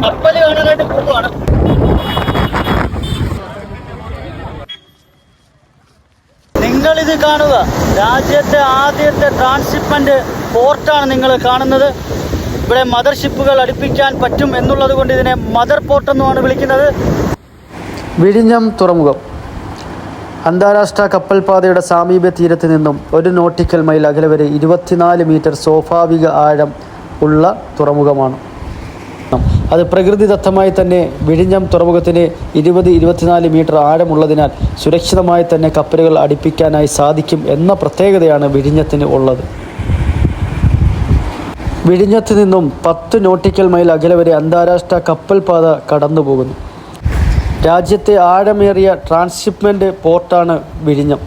നിങ്ങൾ കാണാനായിട്ട് പോവാണ് കാണുക. രാജ്യത്തെ ആദ്യത്തെ ട്രാൻസ്ഷിപ്മെന്റ് പോർട്ടാണ് നിങ്ങൾ കാണുന്നത്. ഇവിടെ മദർ ഷിപ്പുകൾ അടുപ്പിക്കാൻ പറ്റും എന്നുള്ളത് കൊണ്ട് ഇതിനെ മദർ പോർട്ട് എന്നുമാണ് വിളിക്കുന്നത്. വിഴിഞ്ഞം തുറമുഖം. അന്താരാഷ്ട്ര കപ്പൽപാതയുടെ സാമീപ്യ തീരത്ത് നിന്നും ഒരു നോട്ടിക്കൽ മൈൽ അകലെ വരെ ഇരുപത്തിനാല് മീറ്റർ സ്വാഭാവിക ആഴം ഉള്ള തുറമുഖമാണ്. അത് പ്രകൃതിദത്തമായി തന്നെ വിഴിഞ്ഞം തുറമുഖത്തിന് ഇരുപത് ഇരുപത്തിനാല് മീറ്റർ ആഴമുള്ളതിനാൽ സുരക്ഷിതമായി തന്നെ കപ്പലുകൾ അടുപ്പിക്കാനായി സാധിക്കും എന്ന പ്രത്യേകതയാണ് വിഴിഞ്ഞത്തിന് ഉള്ളത്. വിഴിഞ്ഞത്ത് നിന്നും പത്ത് നോട്ടിക്കൽ മൈൽ അകലെ വരെ അന്താരാഷ്ട്ര കടന്നു പോകുന്നു രാജ്യത്തെ ആഴമേറിയ ട്രാൻസ്ഷിപ്മെന്റ് പോർട്ടാണ് വിഴിഞ്ഞം.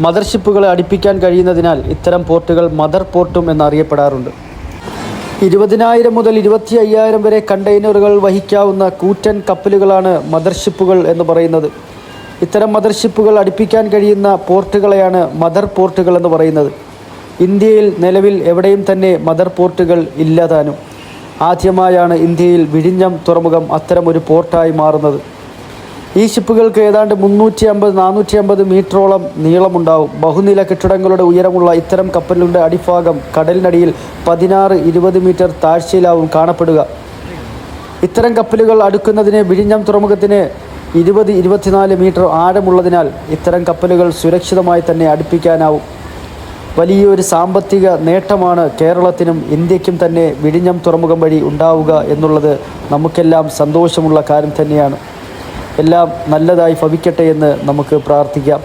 മദർഷിപ്പുകളെ അടുപ്പിക്കാൻ കഴിയുന്നതിനാൽ ഇത്തരം പോർട്ടുകൾ മദർ പോർട്ടും എന്നറിയപ്പെടാറുണ്ട്. ഇരുപതിനായിരം മുതൽ ഇരുപത്തി അയ്യായിരം വരെ കണ്ടെയ്നറുകൾ വഹിക്കാവുന്ന കൂറ്റൻ കപ്പലുകളാണ് മദർഷിപ്പുകൾ എന്ന് പറയുന്നത്. ഇത്തരം മദർഷിപ്പുകൾ അടുപ്പിക്കാൻ കഴിയുന്ന പോർട്ടുകളെയാണ് മദർ പോർട്ടുകൾ എന്ന് പറയുന്നത്. ഇന്ത്യയിൽ നിലവിൽ എവിടെയും തന്നെ മദർ പോർട്ടുകൾ ഇല്ലതാനും. ആദ്യമായാണ് ഇന്ത്യയിൽ വിഴിഞ്ഞം തുറമുഖം അത്തരം ഒരു പോർട്ടായി മാറുന്നത്. ഈ ഷിപ്പുകൾക്ക് ഏതാണ്ട് മുന്നൂറ്റി അമ്പത് നാനൂറ്റി അമ്പത് മീറ്ററോളം നീളമുണ്ടാവും. ബഹുനില കെട്ടിടങ്ങളുടെ ഉയരമുള്ള ഇത്തരം കപ്പലുകളുടെ അടിഭാഗം കടലിനടിയിൽ പതിനാറ് ഇരുപത് മീറ്റർ താഴ്ചയിലാവും കാണപ്പെടുക. ഇത്തരം കപ്പലുകൾ അടുക്കുന്നതിന് വിഴിഞ്ഞം തുറമുഖത്തിന് ഇരുപത് ഇരുപത്തിനാല് മീറ്റർ ആഴമുള്ളതിനാൽ ഇത്തരം കപ്പലുകൾ സുരക്ഷിതമായി തന്നെ അടുപ്പിക്കാനാവും. വലിയൊരു സാമ്പത്തിക നേട്ടമാണ് കേരളത്തിനും ഇന്ത്യക്കും തന്നെ വിഴിഞ്ഞം തുറമുഖം വഴി ഉണ്ടാവുക എന്നുള്ളത് നമുക്കെല്ലാം സന്തോഷമുള്ള കാര്യം തന്നെയാണ്. എല്ലാം നല്ലതായി ഭവിക്കട്ടെ എന്ന് നമുക്ക് പ്രാർത്ഥിക്കാം.